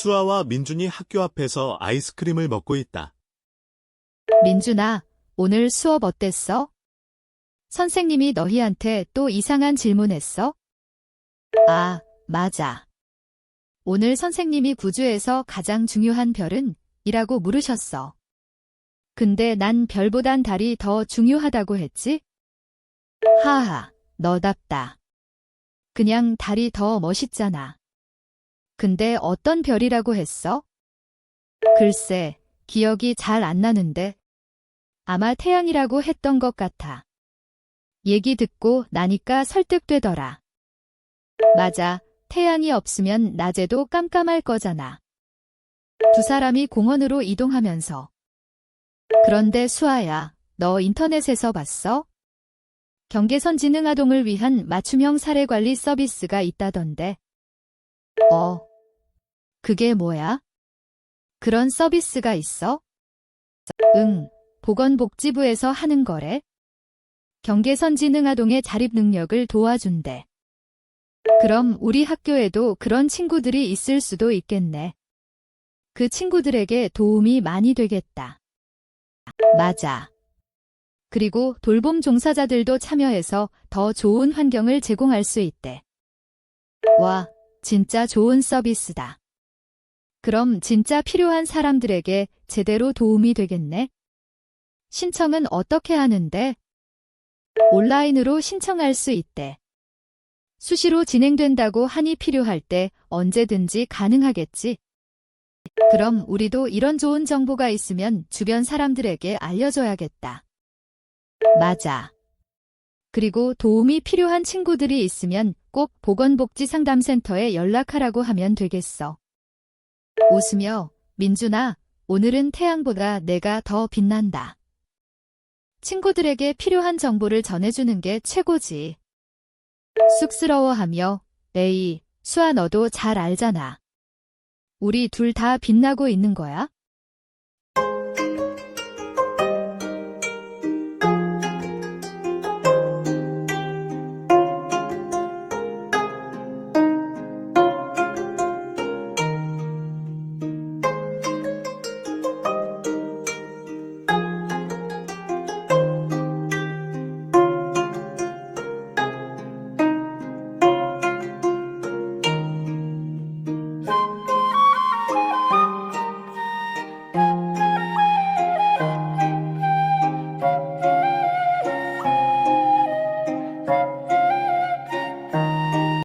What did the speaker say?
수아와 민준이 학교 앞에서 아이스크림을 먹고 있다. 민준아, 오늘 수업 어땠어? 선생님이 너희한테 또 이상한 질문했어? 아, 맞아. 오늘 선생님이 구주에서 가장 중요한 별은? 이라고 물으셨어. 근데 난 별보단 달이 더 중요하다고 했지? 하하, 너답다. 그냥 달이 더 멋있잖아. 근데 어떤 별이라고 했어? 글쎄, 기억이 잘 안 나는데. 아마 태양이라고 했던 것 같아. 얘기 듣고 나니까 설득되더라. 맞아. 태양이 없으면 낮에도 깜깜할 거잖아. 두 사람이 공원으로 이동하면서. 그런데 수아야, 너 인터넷에서 봤어? 경계선 지능 아동을 위한 맞춤형 사례 관리 서비스가 있다던데. 어. 그게 뭐야? 그런 서비스가 있어? 응, 보건복지부에서 하는 거래. 경계선 지능아동의 자립 능력을 도와준대. 그럼 우리 학교에도 그런 친구들이 있을 수도 있겠네. 그 친구들에게 도움이 많이 되겠다. 맞아. 그리고 돌봄 종사자들도 참여해서 더 좋은 환경을 제공할 수 있대. 와, 진짜 좋은 서비스다. 그럼 진짜 필요한 사람들에게 제대로 도움이 되겠네? 신청은 어떻게 하는데? 온라인으로 신청할 수 있대. 수시로 진행된다고 하니 필요할 때 언제든지 가능하겠지. 그럼 우리도 이런 좋은 정보가 있으면 주변 사람들에게 알려줘야겠다. 맞아. 그리고 도움이 필요한 친구들이 있으면 꼭 보건복지상담센터에 연락하라고 하면 되겠어. 웃으며, 민준아, 오늘은 태양보다 내가 더 빛난다. 친구들에게 필요한 정보를 전해주는 게 최고지. 쑥스러워하며, 에이, 수아 너도 잘 알잖아. 우리 둘 다 빛나고 있는 거야?